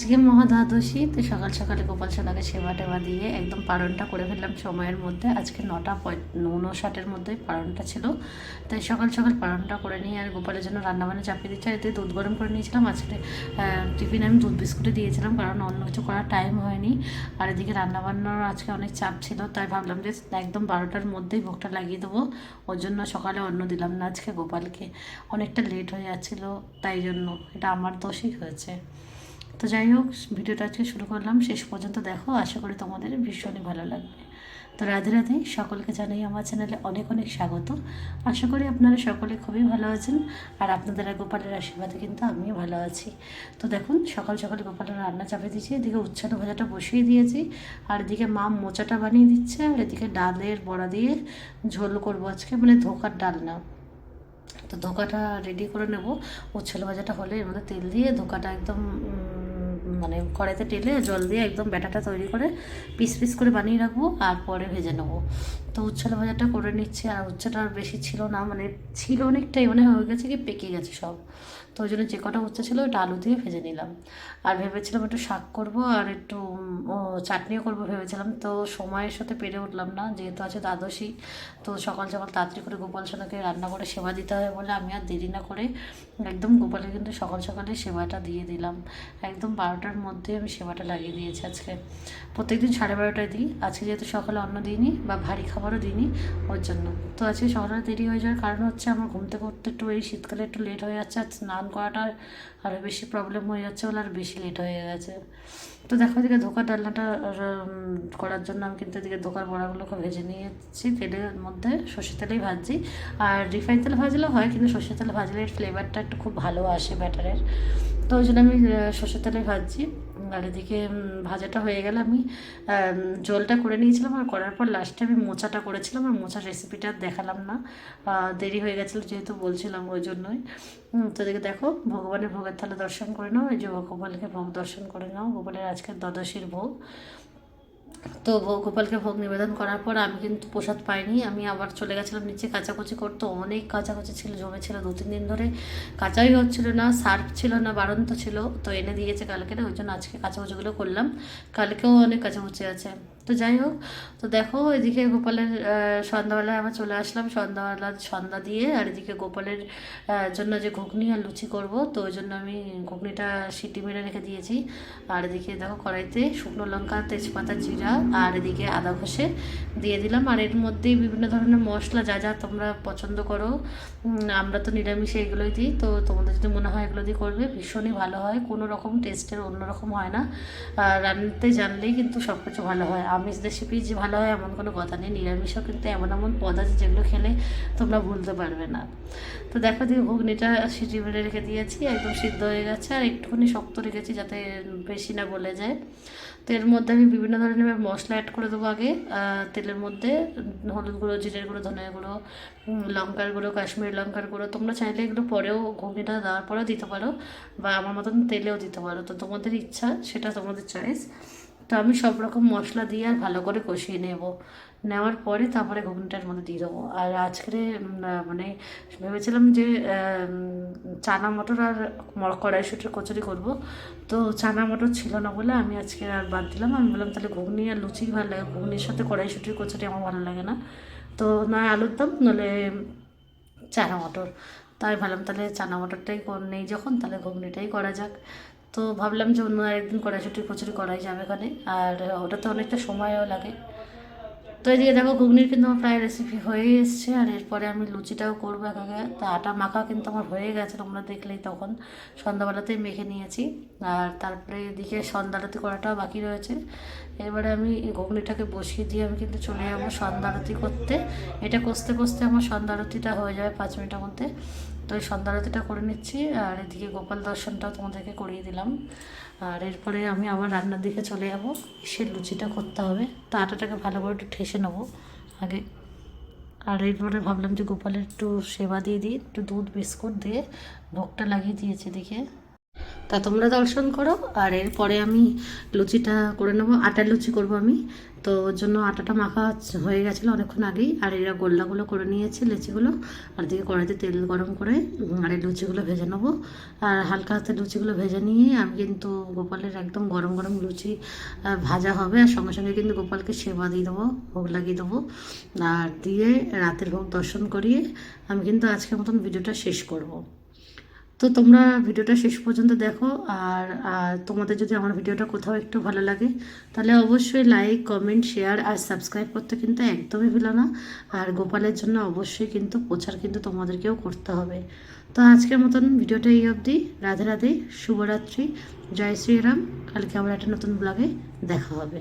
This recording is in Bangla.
আজকে মহাদ্বাদশী, তো সকাল সকালে গোপাল সোনাকে সেবা টেবা দিয়ে একদম পালনটা করে ফেললাম সময়ের মধ্যে। আজকে নটা উনষাটের মধ্যে পালনটা ছিল। তাই সকাল সকাল পালনটা করে নিয়ে আর গোপালের জন্য রান্নাবান্না চাপিয়ে দিচ্ছি। এতে দুধ গরম করে নিয়েছিলাম। আজকে টিফিন আমি দুধ বিস্কুটে দিয়েছিলাম, কারণ অন্য কিছু করার টাইম হয়নি। আর এদিকে রান্নাবান্নার আজকে অনেক চাপ ছিল, তাই ভাবলাম যে একদম বারোটার মধ্যেই ভোগটা লাগিয়ে দেবো। ওর জন্য সকালে অন্ন দিলাম না আজকে গোপালকে। অনেকটা লেট হয়ে যাচ্ছিল, তাই জন্য এটা আমার দোষই হয়েছে। তো যাই হোক, ভিডিওটা আজকে শুরু করলাম। শেষ পর্যন্ত দেখো, আশা করি তোমাদের ভীষণই ভালো লাগবে। তো রাধে রাধে, সকলকে জানাই আমার চ্যানেলে অনেক অনেক স্বাগত। আশা করি আপনারা সকলে খুবই ভালো আছেন, আর আপনাদের গোপালের আশীর্বাদে কিন্তু আমিও ভালো আছি। তো দেখুন, সকাল সকালে গোপালের রান্না চাপে দিয়েছি, এদিকে উচ্ছেদ ভাজাটা বসিয়ে দিয়েছি, আর এদিকে মা মোচাটা বানিয়ে দিচ্ছে, আর এদিকে ডালের বড়া দিয়ে ঝোল করব আজকে মানে ধোকার ডাল না। তো ধোকাটা রেডি করে নেব উচ্ছেল ভাজাটা হলে এর মধ্যে তেল দিয়ে ধোকাটা একদম মানে কড়াইতে টেলে জল দিয়ে একদম ব্যাটাটা তৈরি করে পিস পিস করে বানিয়ে রাখব আর পরে ভেজে নেব। তো উচ্ছেল ভাজাটা করে নিচ্ছে আর উচ্ছেটা আর বেশি ছিল না মানে ছিল অনেকটাই মানে হয়ে গেছে কি পেকে গেছে সব। তো ওই জন্য যে কটা উচ্ছে ছিল ওটা আলু দিয়ে ভেজে নিলাম। আর ভেবেছিলাম একটু শাক করব আর একটু চাটনিও করব ভেবেছিলাম। তো সময়ের সাথে পেরে উঠলাম না, যেহেতু আছে দ্বাদশী, তো সকাল সকাল তাড়াতাড়ি করে গোপাল সোনাকে রান্না করে সেবা দিতে হবে বলে আমি আর দেরি না করে একদম গোপালের কিন্তু সকাল সকালে সেবাটা দিয়ে দিলাম। একদম বারোটার মধ্যে আমি সেবাটা লাগিয়ে দিয়েছি আজকে। প্রত্যেকদিন সাড়ে বারোটায় দিই। আজকে যেহেতু সকালে অন্ন দিইনি বা ভারী খাবারও দিইনি ওর জন্য। তো আজকে সকালে দেরি হয়ে যাওয়ার কারণ হচ্ছে আমার ঘুম থেকে উঠতে একটু এই শীতকালে একটু লেট হয়ে যাচ্ছে আর স্নান করাটা আরও বেশি প্রবলেম হয়ে যাচ্ছে বলে আর বেশি লেট হয়ে গেছে। তো দেখো এদিকে ধোকার ডালনাটা করার জন্য আমি কিন্তু এদিকে ধোকার বড়াগুলোকে ভেজে নিয়েছি। তেলের মধ্যে সর্ষে তেলেই ভাজছি। আর রিফাইন তেলে ভাজলেও হয়, কিন্তু সর্ষে তেলে ভাজলে ফ্লেভারটা একটু খুব ভালো আসে ব্যাটারের তো ওই জন্য আমি সর্ষের তেলে ভাজছি। আর এদিকে ভাজাটা হয়ে গেলে আমি জলটা করে নিয়েছিলাম আর করার পর লাস্টে আমি মোচাটা করেছিলাম। আর মোচার রেসিপিটা দেখালাম না। দেরি হয়ে গেছিল যেহেতু বলছিলাম ওই জন্যই। তো এদিকে দেখো, ভগবানের ভোগের থালা দর্শন করে নাও। এই যে ভগবানকে ভোগ দর্শন করে নাও। ভগবানের আজকের দ্বাদশীর ভোগ। তো গোপালকে ভোগ নিবেদন করার পর আমি কিন্তু প্রসাদ পাইনি। আমি আবার চলে গেছিলাম নিচে কাচাকুচি করতো। অনেক কাচাকুচি ছিল, জমেছিল দু, তিন দিন ধরে। কাঁচাই হচ্ছিল না, সার্ফ ছিল না বাড়ন্ত ছিল। তো এনে দিয়েছে কালকে না, ওই জন্য আজকে কাচাকুচিগুলো করলাম। কালকেও অনেক কাচাকুচি আছে। তো যাই হোক, তো দেখো এদিকে গোপালের সন্ধ্যাবেলায় আবার চলে আসলাম। সন্ধ্যাবেলা সন্ধ্যা দিয়ে আর এদিকে গোপালের জন্য যে ঘুগনি আর লুচি করব, তো ওই জন্য আমি ঘুগনিটা সিটি মেরে রেখে দিয়েছি। আর এদিকে দেখো কড়াইতে শুকনো লঙ্কা, তেজপাতা, জিরা আর এদিকে আদা ঘষে দিয়ে দিলাম। আর এর মধ্যেই বিভিন্ন ধরনের মশলা যা যা তোমরা পছন্দ করো আমরা তো নিরামিষে এগুলোই দিই। তো তোমাদের যদি মনে হয় এগুলো দিয়ে করবে, ভীষণই ভালো হয়। কোনো রকম টেস্টের অন্যরকম হয় না। রান্নাতে জানলেই কিন্তু সব কিছু ভালো হয়। আমিষ রেসিপি যে ভালো হয়, এমন কোনো কথা নেই। নিরামিষও কিন্তু এমন এমন পদ আছে যেগুলো খেলে তোমরা ভুলতে পারবে না। তো দেখো দিয়ে ঘুগনিটা সিটি মেরে রেখে দিয়েছি, একদম সিদ্ধ হয়ে গেছে। আর একটুখানি শক্ত রেখেছি যাতে বেশি না গলে যায়। তো এর মধ্যে আমি বিভিন্ন ধরনের মশলা অ্যাড করে দেবো আগে। তেলের মধ্যে হলুদ গুঁড়ো, জিরের গুঁড়ো ধনের গুঁড়ো লঙ্কার গুঁড়ো, কাশ্মীরি লঙ্কার গুঁড়ো। তোমরা চাইলে এগুলো পরেও ঘুগনিটা দেওয়ার পরেও দিতে পারো বা আমার মতন তেলেও দিতে পারো। তো তোমাদের ইচ্ছা, সেটা তোমাদের চয়েস তো আমি সব রকম মশলা দিয়ে আর ভালো করে কষিয়ে নেব। নেওয়ার পরে তারপরে ঘুগনিটার মধ্যে দিয়ে দেবো। আর আজকে মানে ভেবেছিলাম যে চানা মটর আর কড়াইশুটির কচুরি করব। তো চানা মটর ছিল না বলে আমি আজকে আর বাদ দিলাম। আমি বললাম, তাহলে ঘুগনি আর লুচি ভালো লাগে। ঘুগনির সাথে কড়াইশুটির কচুরি আমার ভালো লাগে না। তো নয় আলুর দম নাহলে চানা মটর। তাই ভাবলাম, তাহলে চানা মটরটাই নেই যখন, তাহলে ঘুগনিটাই করা যাক। তো ভাবলাম যে অন্য আরেকদিন কড়াইশুটির কচুরি করাই যাবে এখানে আর ওটা তো অনেকটা সময়ও লাগে। তো এদিকে দেখো ঘুগনির কিন্তু আমার প্রায় রেসিপি হয়ে এসছে। আর এরপরে আমি লুচিটাও করব একাকে তা আটা মাখা কিন্তু আমার হয়ে গেছে, তোমরা দেখলেই তখন। সন্ধ্যাবেলাতেই মেখে নিয়েছি। আর তারপরে এদিকে সন্ধ্যারতি করাটাও বাকি রয়েছে। এবারে আমি ঘুগনিটাকে বসিয়ে দিয়ে আমি কিন্তু চলে যাব সন্ধ্যারতি করতে। এটা কষতে কষতে আমার সন্ধ্যারতিটা হয়ে যাবে পাঁচ মিনিটের মধ্যে। তো এই সন্ধ্যারতিটা করে নিচ্ছি। আর এদিকে গোপাল দর্শনটাও তোমাদেরকে করিয়ে দিলাম। আর এরপরে আমি আবার রান্নার দিকে চলে যাব। সে লুচিটা করতে হবে। তো আটাটাকে ভালো করে একটু ঠেসে নেব আগে। আর এরপরে ভাবলাম যে গোপালের একটু সেবা দিয়ে দিই, একটু দুধ, বিস্কুট দিয়ে ভোগটা লাগিয়ে দিয়েছে দেখে। তা তোমরা দর্শন করো, আর এরপরে আমি লুচিটা করে নেব। আটার লুচি করব আমি। তো ওর জন্য আটাটা মাখা হয়ে গেছিল অনেকক্ষণ আগেই, আর এরা গোল্লাগুলো করে নিয়েছে লেচিগুলো। আর দিকে কড়াইতে তেল গরম করে আর এই লুচিগুলো ভেজে নেব। আর হালকা হাতে লুচিগুলো ভেজে নিয়ে আমি কিন্তু গোপালের একদম গরম গরম লুচি ভাজা হবে। আর সঙ্গে সঙ্গে কিন্তু গোপালকে সেবা দিয়ে দেবো, ভোগ লাগিয়ে দেবো। আর দিয়ে রাতের ভোগ দর্শন করিয়ে আমি কিন্তু আজকের মতন ভিডিওটা শেষ করব। তো তোমরা ভিডিওটা শেষ পর্যন্ত দেখো আর তোমাদের যদি আমার ভিডিওটা কোথাও একটু ভালো লাগে, তাহলে অবশ্যই লাইক কমেন্ট শেয়ার আর সাবস্ক্রাইব করতে কিন্তু একদমই ভুলো না। আর গোপালের জন্য অবশ্যই কিন্তু প্রচার কিন্তু তোমাদেরকেও করতে হবে। তো আজকের মতন ভিডিওটা এই অবধি। রাধে রাধে, শুভরাত্রি, জয় শ্রীরাম। কালকে আবার একটা নতুন ব্লগে দেখা হবে।